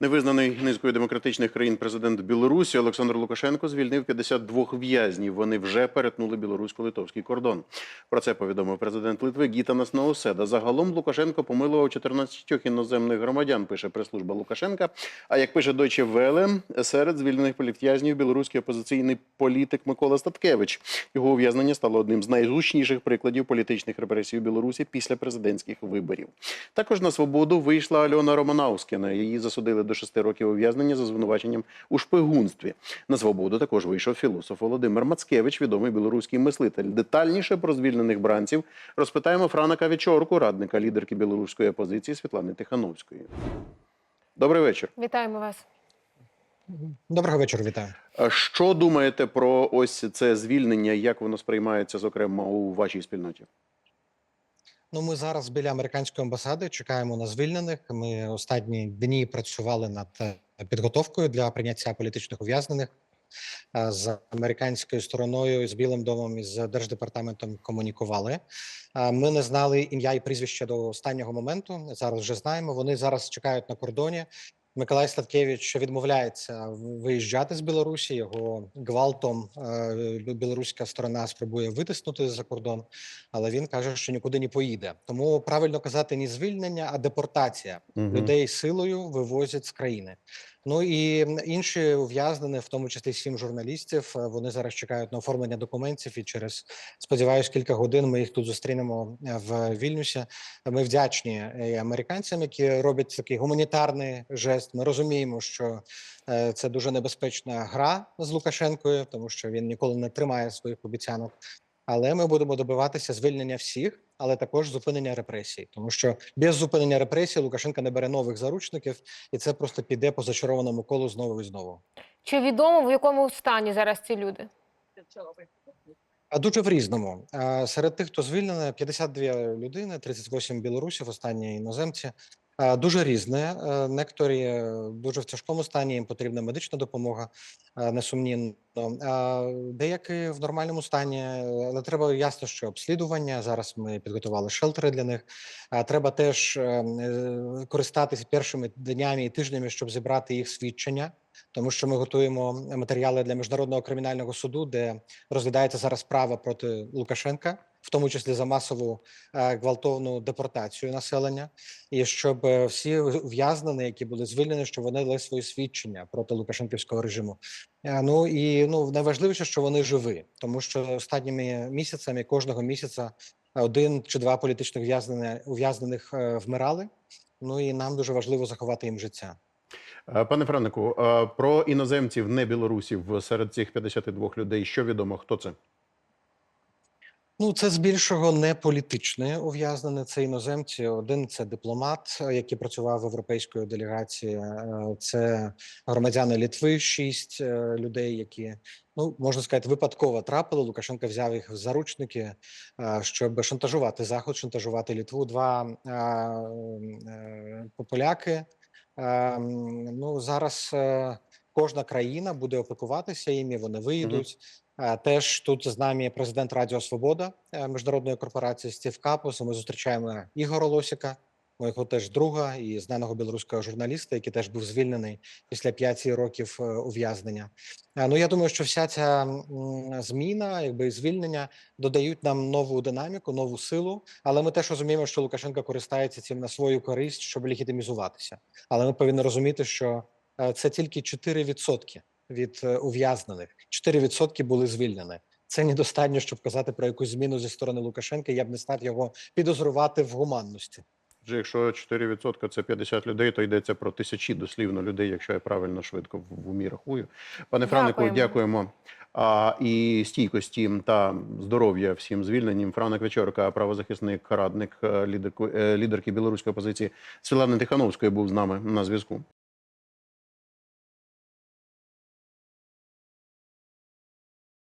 Невизнаний низкою демократичних країн президент Білорусі Олександр Лукашенко звільнив 52 в'язнів. Вони вже перетнули білорусько-литовський кордон. Про це повідомив президент Литви Гітанас Науседа. Загалом Лукашенко помилував 14 іноземних громадян. Пише прес-служба Лукашенка. А як пише Deutsche Welle, серед звільнених політв'язнів білоруський опозиційний політик Микола Статкевич. Його ув'язнення стало одним з найгучніших прикладів політичних репресій у Білорусі після президентських виборів. Також на свободу вийшла Альона Романаускіна. Її засудили до шести років ув'язнення за звинуваченням у шпигунстві. На свободу також вийшов філософ Володимир Мацкевич, відомий білоруський мислитель. Детальніше про звільнених бранців розпитаємо Франа Кавічорку, радника лідерки білоруської опозиції Світлани Тихановської. Добрий вечір. Вітаємо вас. Доброго вечора, вітаю. А Що думаєте про ось це звільнення? Як воно сприймається, зокрема, у вашій спільноті? Ну, ми зараз біля американської амбасади чекаємо на звільнених. Ми останні дні працювали над е, підготовкою для прийняття політичних ув'язнених Е, з американською стороною, з Білим домом і з держдепартаментом комунікували. Е, Ми не знали ім'я і прізвище до останнього моменту. Зараз вже знаємо. Вони зараз чекають на кордоні. Миколай Сладкевич відмовляється виїжджати з Білорусі. Його гвалтом е, білоруська сторона спробує витиснути за кордон, але він каже, що нікуди не поїде. Тому правильно казати не звільнення, а депортація угу. людей силою вивозять з країни. Ну і інші ув'язнені, в тому числі сім журналістів. е, Вони зараз чекають на оформлення документів, і через сподіваюсь, кілька годин ми їх тут зустрінемо е, в Вільнюсі. Ми вдячні е, американцям, які роблять такий гуманітарний жест. Ми розуміємо, що це дуже небезпечна гра з Лукашенкою, тому що він ніколи не тримає своїх обіцянок. Але ми будемо добиватися звільнення всіх, але також зупинення репресій, тому що без зупинення репресій Лукашенко не бере нових заручників, і це просто піде по зачарованому колу знову і знову. Чи відомо в якому стані зараз ці люди? А дуже в різному. Серед тих, хто звільнений, 52 людини, 38 білорусів, останні іноземці. А, Дуже різне. Е, Некоторі е, дуже в тяжкому стані, їм потрібна медична допомога, е, несумнівно. Деякі в нормальному стані, е, але треба ясно, що обслідування. Зараз ми підготували шелтери для них. Треба теж е, е, користатися першими днями і тижнями, щоб зібрати їх свідчення. Тому що ми готуємо матеріали для міжнародного кримінального суду, де розглядається зараз справа проти Лукашенка, в тому числі за масову е, гвалтовну депортацію населення, і щоб е, всі ув'язнені, які були звільнені, щоб вони дали свої свідчення проти Лукашенківського режиму. Е, Ну і ну найважливіше, що вони живі, тому що останніми місяцями кожного місяця один чи два політичних ув'язнених ув'язнених вмирали. Ну і нам дуже важливо заховати їм життя. Пане Франику, е, про іноземців, не білорусів серед цих 52 людей. Що відомо? Хто це? Ну, це збільшого не політичне ув'язнене. Це іноземці. Один це дипломат, е, який працював в європейської делегації. е, Це громадяни Літви, шість е, людей, які ну можна сказати, випадково трапили. Лукашенко взяв їх в заручники, щоб шантажувати заход, шантажувати Літву. Два поляки. Е, Ну зараз кожна країна буде опікуватися їм, і вони виїдуть. Е, Теж тут з нами президент Радіо Свобода е, міжнародної корпорації Стів Капус. Ми зустрічаємо Ігора Лосіка, моєго теж друга і знаного білоруського журналіста, який теж був звільнений після п'яти років е, ув'язнення. Ну я думаю, що вся ця зміна, якби звільнення, додають нам нову динаміку, нову силу. Але ми теж розуміємо, що Лукашенко користається цим на свою користь, щоб легітимізуватися. Але ми повинні розуміти, що це тільки 4% від е, ув'язнених. 4% були звільнені. Це недостатньо, щоб казати про якусь зміну зі сторони Лукашенка. Я б не став його підозрювати в гуманності. Вже якщо 4% це 50 людей, то йдеться про тисячі дослівно людей, якщо я правильно швидко в умі рахую. Пане Франику, Дякуємо. дякуємо. А, і стійкості та здоров'я всім звільненим. Франик Вечорка, правозахисник, радник е, лідерку- е, лідерки білоруської опозиції Світлани Тихановської був з нами на зв'язку.